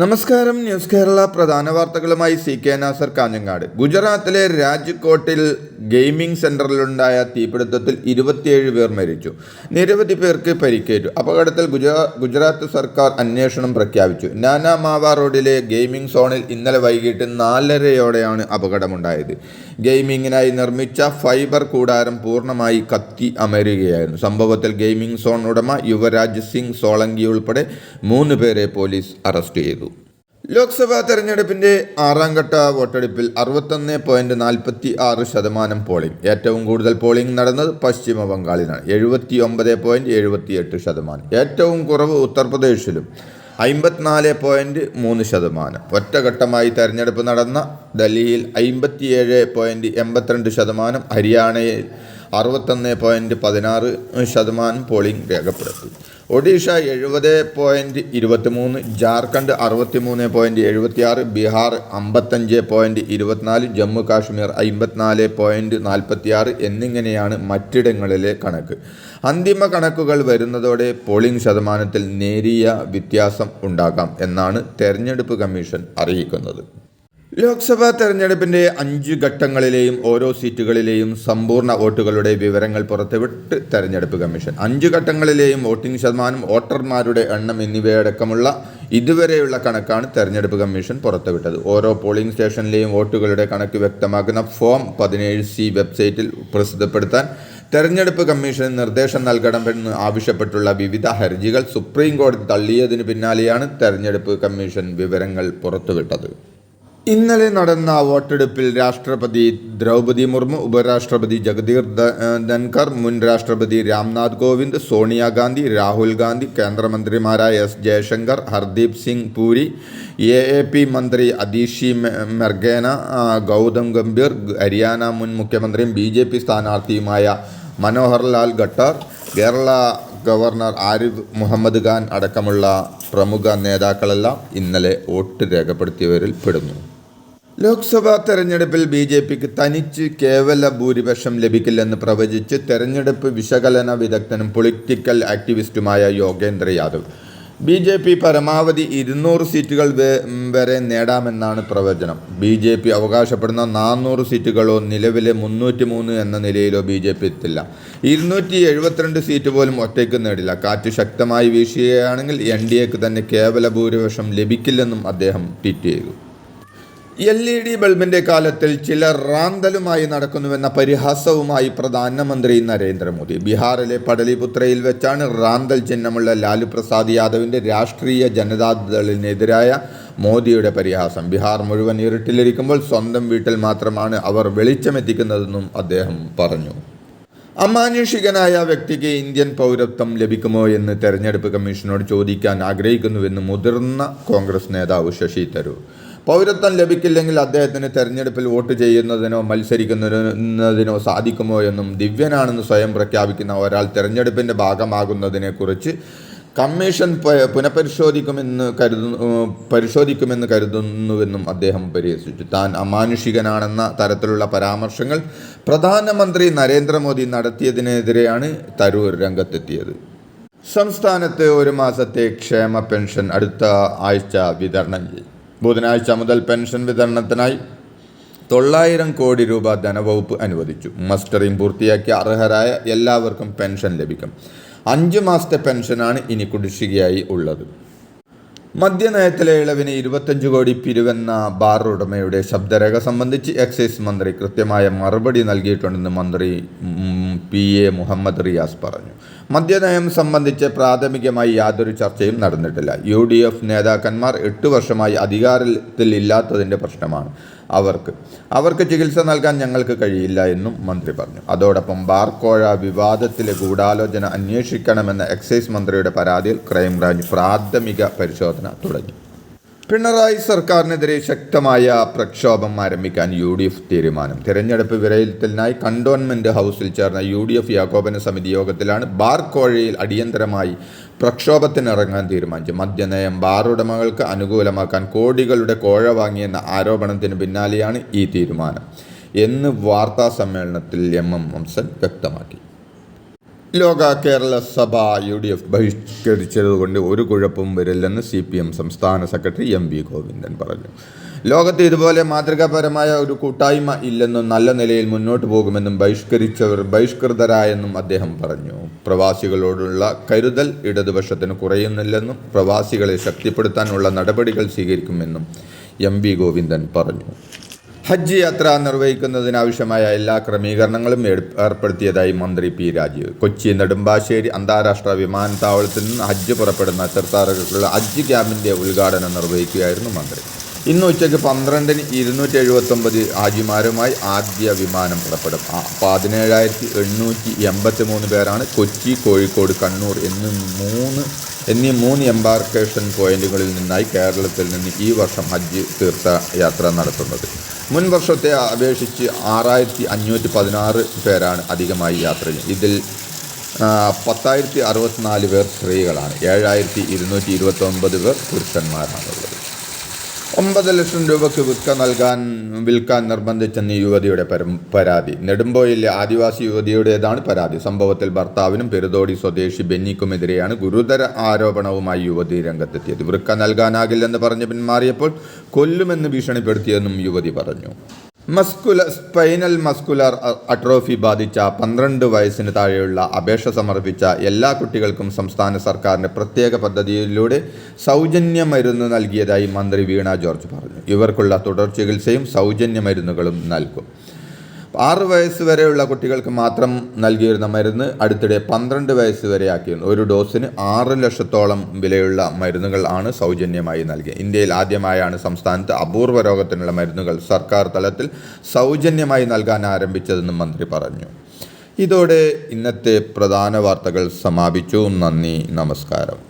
നമസ്കാരം. ന്യൂസ് കേരള പ്രധാന വാർത്തകളുമായി സി കെ നാസർ കാഞ്ഞങ്ങാട്. ഗുജറാത്തിലെ രാജ്കോട്ടിൽ ഗെയിമിംഗ് സെന്ററിലുണ്ടായ തീപിടുത്തത്തിൽ ഇരുപത്തിയേഴ് പേർ മരിച്ചു. നിരവധി പേർക്ക് പരിക്കേറ്റു. അപകടത്തിൽ ഗുജറാ ഗുജറാത്ത് സർക്കാർ അന്വേഷണം പ്രഖ്യാപിച്ചു. നാനാ മാവ റോഡിലെ ഗെയിമിംഗ് സോണിൽ ഇന്നലെ വൈകിട്ട് നാലരയോടെയാണ് അപകടമുണ്ടായത്. ഗെയിമിങ്ങിനായി നിർമ്മിച്ച ഫൈബർ കൂടാരം പൂർണമായി കത്തി അമരുകയായിരുന്നു. സംഭവത്തിൽ ഗെയിമിംഗ് സോൺ ഉടമ യുവരാജ് സിംഗ് സോളങ്കി ഉൾപ്പെടെ മൂന്ന് പേരെ പോലീസ് അറസ്റ്റ് ചെയ്തു. ലോക്സഭാ തെരഞ്ഞെടുപ്പിന്റെ ആറാം ഘട്ട വോട്ടെടുപ്പിൽ അറുപത്തൊന്ന് പോയിന്റ് നാൽപ്പത്തി ആറ് ശതമാനം പോളിംഗ്. ഏറ്റവും കൂടുതൽ പോളിംഗ് നടന്നത് പശ്ചിമ ബംഗാളിലാണ്. എഴുപത്തി ഒമ്പത് പോയിന്റ് എഴുപത്തി എട്ട് ശതമാനം. ഏറ്റവും കുറവ് ഉത്തർപ്രദേശിലും. അമ്പത്തിനാല് പോയിന്റ് മൂന്ന് ശതമാനം. ഒറ്റഘട്ടമായി തെരഞ്ഞെടുപ്പ് നടന്ന ഡൽഹിയിൽ അമ്പത്തിയേഴ് പോയിന്റ് എൺപത്തിരണ്ട് ശതമാനം ഹരിയാനയിൽ അറുപത്തൊന്ന് പോയിന്റ് പതിനാറ് ശതമാനം പോളിംഗ് രേഖപ്പെടുത്തി. ഒഡീഷ എഴുപത് പോയിന്റ് ഇരുപത്തിമൂന്ന് ജാർഖണ്ഡ് അറുപത്തിമൂന്ന് പോയിന്റ് എഴുപത്തിയാറ് ബീഹാർ അമ്പത്തഞ്ച് പോയിന്റ് ഇരുപത്തിനാല് ജമ്മു കാശ്മീർ അമ്പത്തിനാല് പോയിന്റ് നാൽപ്പത്തിയാറ് എന്നിങ്ങനെയാണ് മറ്റിടങ്ങളിലെ കണക്ക്. അന്തിമ കണക്കുകൾ വരുന്നതോടെ പോളിംഗ് ശതമാനത്തിൽ നേരിയ വ്യത്യാസം ഉണ്ടാകാം എന്നാണ് തെരഞ്ഞെടുപ്പ് കമ്മീഷൻ അറിയിക്കുന്നത്. ലോക്സഭാ തെരഞ്ഞെടുപ്പിന്റെ അഞ്ച് ഘട്ടങ്ങളിലെയും ഓരോ സീറ്റുകളിലെയും സമ്പൂർണ വോട്ടുകളുടെ വിവരങ്ങൾ പുറത്തുവിട്ട് തെരഞ്ഞെടുപ്പ് കമ്മീഷൻ. അഞ്ച് ഘട്ടങ്ങളിലെയും വോട്ടിംഗ് ശതമാനം വോട്ടർമാരുടെ എണ്ണം എന്നിവയടക്കമുള്ള ഇതുവരെയുള്ള കണക്കാണ് തെരഞ്ഞെടുപ്പ് കമ്മീഷൻ പുറത്തുവിട്ടത്. ഓരോ പോളിംഗ് സ്റ്റേഷനിലെയും വോട്ടുകളുടെ കണക്ക് വ്യക്തമാക്കുന്ന ഫോം പതിനേഴ് സി വെബ്സൈറ്റിൽ പ്രസിദ്ധപ്പെടുത്താൻ തെരഞ്ഞെടുപ്പ് കമ്മീഷന് നിർദ്ദേശം നൽകണമെന്ന് ആവശ്യപ്പെട്ടുള്ള വിവിധ ഹർജികൾ സുപ്രീം കോടതി തള്ളിയതിനു പിന്നാലെയാണ് തെരഞ്ഞെടുപ്പ് കമ്മീഷൻ വിവരങ്ങൾ പുറത്തുവിട്ടത്. ഇന്നലെ നടന്ന വോട്ടെടുപ്പിൽ രാഷ്ട്രപതി ദ്രൗപതി മുർമു ഉപരാഷ്ട്രപതി ജഗദീർ ധൻകർ മുൻ രാഷ്ട്രപതി രാംനാഥ് കോവിന്ദ് സോണിയാഗാന്ധി രാഹുൽ ഗാന്ധി കേന്ദ്രമന്ത്രിമാരായ S Jaishankar Hardeep Singh Puri A A P മന്ത്രി അതീഷി മെർഗേന ഗൗതം ഗംഭീർ ഹരിയാന മുൻ മുഖ്യമന്ത്രിയും ബി ജെ പി സ്ഥാനാർത്ഥിയുമായ മനോഹർ ലാൽ ഖട്ടർ കേരള ഗവർണർ ആരിഫ് മുഹമ്മദ് ഖാൻ അടക്കമുള്ള പ്രമുഖ നേതാക്കളെല്ലാം ഇന്നലെ വോട്ട് രേഖപ്പെടുത്തിയവരിൽ പെടുന്നു. ലോക്സഭാ തെരഞ്ഞെടുപ്പിൽ ബി ജെ പിക്ക് തനിച്ച് കേവല ഭൂരിപക്ഷം ലഭിക്കില്ലെന്ന് പ്രവചിച്ച് തെരഞ്ഞെടുപ്പ് വിശകലന വിദഗ്ധനും political ആക്ടിവിസ്റ്റുമായ Yogendra Yadav. B J P പരമാവധി ഇരുന്നൂറ് സീറ്റുകൾ വരെ നേടാമെന്നാണ് പ്രവചനം. ബി ജെ പി അവകാശപ്പെടുന്ന നാനൂറ് സീറ്റുകളോ നിലവിലെ മുന്നൂറ്റി മൂന്ന് എന്ന നിലയിലോ ബി ജെ പി എത്തില്ല. ഇരുന്നൂറ്റി എഴുപത്തിരണ്ട് സീറ്റ് പോലും ഒറ്റയ്ക്ക് നേടില്ല. കാറ്റ് ശക്തമായി വീശുകയാണെങ്കിൽ എൻ ഡി എക്ക് തന്നെ കേവല ഭൂരിപക്ഷം ലഭിക്കില്ലെന്നും അദ്ദേഹം ട്വീറ്റ് ചെയ്തു. എൽ ഇ ഡി ബൾബിന്റെ കാലത്തിൽ ചിലർ റാന്തലുമായി നടക്കുന്നുവെന്ന പരിഹാസവുമായി പ്രധാനമന്ത്രി നരേന്ദ്രമോദി. ബീഹാറിലെ പടലിപുത്രയിൽ വെച്ചാണ് റാന്തൽ ചിഹ്നമുള്ള ലാലു പ്രസാദ് യാദവിന്റെ രാഷ്ട്രീയ ജനതാദളിനെതിരായ മോദിയുടെ പരിഹാസം. ബീഹാർ മുഴുവൻ ഇരുട്ടിലിരിക്കുമ്പോൾ സ്വന്തം വീട്ടിൽ മാത്രമാണ് അവർ വെളിച്ചമെത്തിക്കുന്നതെന്നും അദ്ദേഹം പറഞ്ഞു. അമാനുഷികനായ വ്യക്തിക്ക് ഇന്ത്യൻ പൗരത്വം ലഭിക്കുമോ എന്ന് തെരഞ്ഞെടുപ്പ് കമ്മീഷനോട് ചോദിക്കാൻ ആഗ്രഹിക്കുന്നുവെന്ന് മുതിർന്ന കോൺഗ്രസ് നേതാവ് ശശി തരൂർ. പൗരത്വം ലഭിക്കില്ലെങ്കിൽ അദ്ദേഹത്തിന് തെരഞ്ഞെടുപ്പിൽ വോട്ട് ചെയ്യുന്നതിനോ മത്സരിക്കുന്നതിനോ സാധിക്കുമോ എന്നും ദിവ്യനാണെന്ന് സ്വയം പ്രഖ്യാപിക്കുന്ന ഒരാൾ തെരഞ്ഞെടുപ്പിന്റെ ഭാഗമാകുന്നതിനെക്കുറിച്ച് കമ്മീഷൻ പുനഃപരിശോധിക്കുമെന്ന് കരുതുന്നു പരിശോധിക്കുമെന്ന് കരുതുന്നുവെന്നും അദ്ദേഹം പരിഹസിച്ചു. താൻ അമാനുഷികനാണെന്ന തരത്തിലുള്ള പരാമർശങ്ങൾ പ്രധാനമന്ത്രി നരേന്ദ്രമോദി നടത്തിയതിനെതിരെയാണ് തരൂർ രംഗത്തെത്തിയത്. സംസ്ഥാനത്ത് ഒരു മാസത്തെ ക്ഷേമ പെൻഷൻ അടുത്ത ആഴ്ച വിതരണം ചെയ്യും. ബുധനാഴ്ച മുതൽ പെൻഷൻ വിതരണത്തിനായി തൊള്ളായിരം കോടി രൂപ ധനവകുപ്പ് അനുവദിച്ചു. മസ്റ്ററിംഗ് പൂർത്തിയാക്കി അർഹരായ എല്ലാവർക്കും പെൻഷൻ ലഭിക്കും. അഞ്ച് മാസത്തെ പെൻഷനാണ് ഇനി കുടിശ്ശികയായി ഉള്ളത്. മദ്യനയത്തിലെ ഇളവിന് ഇരുപത്തഞ്ച് കോടി പിരിവെന്ന ബാർ ഉടമയുടെ ശബ്ദരേഖ സംബന്ധിച്ച് എക്സൈസ് മന്ത്രി കൃത്യമായ മറുപടി നൽകിയിട്ടുണ്ടെന്ന് മന്ത്രി പി എ മുഹമ്മദ് റിയാസ് പറഞ്ഞു. മദ്യനയം സംബന്ധിച്ച് പ്രാഥമികമായി യാതൊരു ചർച്ചയും നടന്നിട്ടില്ല. യു ഡി എഫ് നേതാക്കന്മാർ എട്ട് വർഷമായി അധികാരത്തിൽ ഇല്ലാത്തതിന്റെ പ്രശ്നമാണ്. അവർക്ക്. അവർക്ക് ചികിത്സ നൽകാൻ ഞങ്ങൾക്ക് കഴിയില്ല എന്നും മന്ത്രി പറഞ്ഞു. അതോടൊപ്പം ബാർക്കോഴ വിവാദത്തിലെ ഗൂഢാലോചന അന്വേഷിക്കണമെന്ന എക്സൈസ് മന്ത്രിയുടെ പരാതിയിൽ ക്രൈംബ്രാഞ്ച് പ്രാഥമിക പരിശോധന തുടങ്ങി. പിണറായി സർക്കാരിനെതിരെ ശക്തമായ പ്രക്ഷോഭം ആരംഭിക്കാൻ യു ഡി എഫ് തീരുമാനം. തിരഞ്ഞെടുപ്പ് വിലയിരുത്തലിനായി കണ്ടോൺമെന്റ് ഹൗസിൽ ചേർന്ന യു ഡി എഫ് ഏകോപന സമിതി യോഗത്തിലാണ് ബാർ കോഴയിൽ അടിയന്തരമായി പ്രക്ഷോഭത്തിനിറങ്ങാൻ തീരുമാനിച്ചു. മദ്യനയം ബാറുടമകൾക്ക് അനുകൂലമാക്കാൻ കോടികളുടെ കോഴ വാങ്ങിയെന്ന ആരോപണത്തിന് പിന്നാലെയാണ് ഈ തീരുമാനം എന്ന് വാർത്താ സമ്മേളനത്തിൽ എം എം ഹംസൻ വ്യക്തമാക്കി. ലോക കേരള സഭ യു ഡി എഫ് ബഹിഷ്കരിച്ചതുകൊണ്ട് ഒരു കുഴപ്പവും വരില്ലെന്ന് സി പി എം സംസ്ഥാന സെക്രട്ടറി എം വി ഗോവിന്ദൻ പറഞ്ഞു. ലോകത്ത് ഇതുപോലെ മാതൃകാപരമായ ഒരു കൂട്ടായ്മ ഇല്ലെന്നും നല്ല നിലയിൽ മുന്നോട്ട് പോകുമെന്നും ബഹിഷ്കരിച്ചവർ ബഹിഷ്കൃതരായെന്നും അദ്ദേഹം പറഞ്ഞു. പ്രവാസികളോടുള്ള കരുതൽ ഇടതുപക്ഷത്തിന് കുറയുന്നില്ലെന്നും പ്രവാസികളെ ശക്തിപ്പെടുത്താനുള്ള നടപടികൾ സ്വീകരിക്കുമെന്നും എം വി ഗോവിന്ദൻ പറഞ്ഞു. ഹജ്ജ് യാത്ര നിർവഹിക്കുന്നതിനാവശ്യമായ എല്ലാ ക്രമീകരണങ്ങളും ഏർ- ഏർപ്പെടുത്തിയതായി മന്ത്രി പി രാജീവ്. കൊച്ചി നെടുമ്പാശ്ശേരി അന്താരാഷ്ട്ര വിമാനത്താവളത്തിൽ നിന്ന് ഹജ്ജ് പുറപ്പെടുന്ന തീർത്ഥാടകർക്കുള്ള ഹജ്ജ് ക്യാമ്പിന്റെ ഉദ്ഘാടനം നിർവഹിക്കുകയായിരുന്നു മന്ത്രി. ഇന്ന് ഉച്ചയ്ക്ക് പന്ത്രണ്ടിന് ഇരുന്നൂറ്റി എഴുപത്തൊമ്പത് ഹാജിമാരുമായി ആദ്യ വിമാനം പുറപ്പെടും. പതിനേഴായിരത്തി എണ്ണൂറ്റി എൺപത്തി മൂന്ന് പേരാണ് കൊച്ചി കോഴിക്കോട് കണ്ണൂർ എന്നീ മൂന്ന് എന്നീ മൂന്ന് എംബാർക്കേഷൻ പോയിന്റുകളിൽ നിന്നായി കേരളത്തിൽ നിന്ന് ഈ വർഷം ഹജ്ജ് തീർത്ഥയാത്ര നടത്തുന്നത്. മുൻ വർഷത്തെ അപേക്ഷിച്ച് ആറായിരത്തി അഞ്ഞൂറ്റി പതിനാറ് പേരാണ് അധികമായി യാത്ര ചെയ്യുന്നത് ഇതിൽ പത്തായിരത്തി അറുപത്തിനാല് പേർ സ്ത്രീകളാണ്. ഏഴായിരത്തി ഇരുന്നൂറ്റി ഇരുപത്തി ഒമ്പത് പേർ പുരുഷന്മാരാണുള്ളത്. ഒമ്പത് ലക്ഷം രൂപയ്ക്ക് വിൽക്ക നൽകാൻ വിൽക്കാൻ നിർബന്ധിച്ചെന്ന് യുവതിയുടെ പരം പരാതി. നെടുമ്പോയിലെ ആദിവാസി യുവതിയുടേതാണ് പരാതി. സംഭവത്തിൽ ഭർത്താവിനും പെരുതോടി സ്വദേശി ബെന്നിക്കുമെതിരെയാണ് ഗുരുതര ആരോപണവുമായി യുവതി രംഗത്തെത്തിയത്. വൃക്ക നൽകാനാകില്ലെന്ന് പറഞ്ഞ് പിന്മാറിയപ്പോൾ കൊല്ലുമെന്ന് ഭീഷണിപ്പെടുത്തിയെന്നും യുവതി പറഞ്ഞു. മസ്കുല സ്പൈനൽ മസ്കുലർ അട്രോഫി ബാധിച്ച പന്ത്രണ്ട് വയസ്സിന് താഴെയുള്ള അപേക്ഷ സമർപ്പിച്ച എല്ലാ കുട്ടികൾക്കും സംസ്ഥാന സർക്കാരിന്റെ പ്രത്യേക പദ്ധതിയിലൂടെ സൗജന്യ മരുന്ന് നൽകിയതായി മന്ത്രി വീണ ജോർജ് പറഞ്ഞു. ഇവർക്കുള്ള തുടർ ചികിത്സയും സൗജന്യ മരുന്നുകളും നൽകും. ആറ് വയസ്സ് വരെയുള്ള കുട്ടികൾക്ക് മാത്രം നൽകിയിരുന്ന മരുന്ന് അടുത്തിടെ പന്ത്രണ്ട് വയസ്സ് വരെ ആക്കിയിരുന്നു. ഒരു ഡോസിന് ആറ് ലക്ഷത്തോളം വിലയുള്ള മരുന്നുകൾ ആണ് സൗജന്യമായി നൽകിയത്. ഇന്ത്യയിൽ ആദ്യമായാണ് സംസ്ഥാനത്ത് അപൂർവ രോഗത്തിനുള്ള മരുന്നുകൾ സർക്കാർ തലത്തിൽ സൗജന്യമായി നൽകാൻ ആരംഭിച്ചതെന്നും മന്ത്രി പറഞ്ഞു. ഇതോടെ ഇന്നത്തെ പ്രധാന വാർത്തകൾ സമാപിച്ചു. നന്ദി നമസ്കാരം.